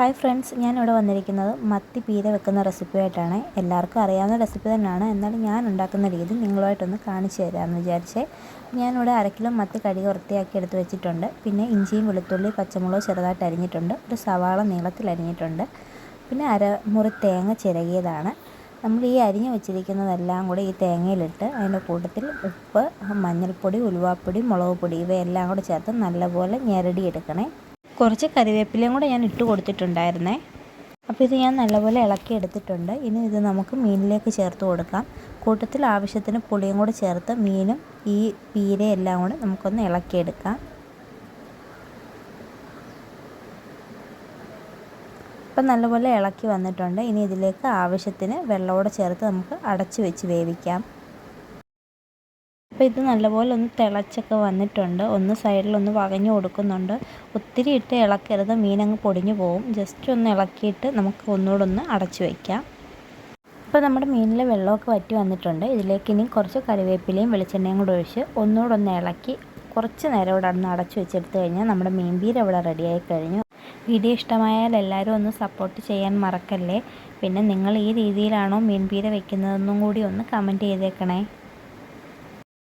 Hi friends ഞാൻ ഇവിടെ വന്നിരിക്കുന്നത് മത്തി പീര വെക്കുന്ന റെസിപ്പിയായിട്ടാണ് എല്ലാവർക്കും അറിയാവുന്ന റെസിപ്പി തന്നെയാണ്. എന്നാലും ഞാൻ ഉണ്ടാക്കുന്ന രീതി നിങ്ങളുമായിട്ടൊന്ന് കാണിച്ചു തരാമെന്ന് വിചാരിച്ചേ. ഞാനിവിടെ അരക്കിലും കിലോ മത്തി കഴുകി വൃത്തിയാക്കി എടുത്ത് വെച്ചിട്ടുണ്ട്. പിന്നെ ഇഞ്ചിയും വെളുത്തുള്ളി പച്ചമുളക് ചെറുതായിട്ട് അരിഞ്ഞിട്ടുണ്ട്. ഒരു സവാള നീളത്തിൽ അരിഞ്ഞിട്ടുണ്ട്. പിന്നെ അര മുറി തേങ്ങ ചിരകിയതാണ്. നമ്മൾ ഈ അരിഞ്ഞ് വെച്ചിരിക്കുന്നതെല്ലാം കൂടി ഈ തേങ്ങയിലിട്ട് അതിന്റെ കൂട്ടത്തിൽ ഉപ്പ് മഞ്ഞൾപ്പൊടി ഉലുവാപ്പൊടി മുളക് പൊടി ഇവയെല്ലാം കൂടി ചേർത്ത് നല്ലപോലെ ഞെരടിയെടുക്കണേ. കുറച്ച് കറിവേപ്പിലയും കൂടെ ഞാൻ ഇട്ട് കൊടുത്തിട്ടുണ്ടായിരുന്നേ. അപ്പോൾ ഇത് ഞാൻ നല്ലപോലെ ഇളക്കി എടുത്തിട്ടുണ്ട്. ഇനി ഇത് നമുക്ക് മീനിലേക്ക് ചേർത്ത് കൊടുക്കാം. കൂട്ടത്തിൽ ആവശ്യത്തിന് പുളിയും കൂടെ ചേർത്ത് മീനും ഈ പീരയെല്ലാം കൂടെ നമുക്കൊന്ന് ഇളക്കിയെടുക്കാം. അപ്പം നല്ലപോലെ ഇളക്കി വന്നിട്ടുണ്ട്. ഇനി ഇതിലേക്ക് ആവശ്യത്തിന് വെള്ളമോടെ ചേർത്ത് നമുക്ക് അടച്ച് വെച്ച് വേവിക്കാം. അപ്പോൾ ഇത് നല്ലപോലെ ഒന്ന് തിളച്ചൊക്കെ വന്നിട്ടുണ്ട്. ഒന്ന് സൈഡിലൊന്ന് വകഞ്ഞു കൊടുക്കുന്നുണ്ട്. ഒത്തിരി ഇട്ട് ഇളക്കരുത്. മീനങ്ങ് പൊടിഞ്ഞു പോവും. ജസ്റ്റ് ഒന്ന് ഇളക്കിയിട്ട് നമുക്ക് ഒന്നുകൂടെ ഒന്ന് അടച്ചു വയ്ക്കാം ഇപ്പോൾ നമ്മുടെ മീനിൽ വെള്ളമൊക്കെ വറ്റി വന്നിട്ടുണ്ട്. ഇതിലേക്ക് ഇനി കുറച്ച് കറിവേപ്പിലയും വെളിച്ചെണ്ണയും കൂടെ ഒഴിച്ച് ഒന്നുകൂടെ ഒന്ന് ഇളക്കി കുറച്ച് നേരം ഇവിടെ ഒന്ന് അടച്ചു വെച്ചെടുത്ത് കഴിഞ്ഞാൽ നമ്മുടെ മീൻ പീര ഇവിടെ റെഡിയായി കഴിഞ്ഞു. വീഡിയോ ഇഷ്ടമായാൽ എല്ലാവരും ഒന്ന് സപ്പോർട്ട് ചെയ്യാൻ മറക്കല്ലേ? പിന്നെ നിങ്ങൾ ഈ രീതിയിലാണോ മീൻപീര വെക്കുന്നതെന്നും കൂടി ഒന്ന് കമന്റ് ചെയ്തേക്കണേ.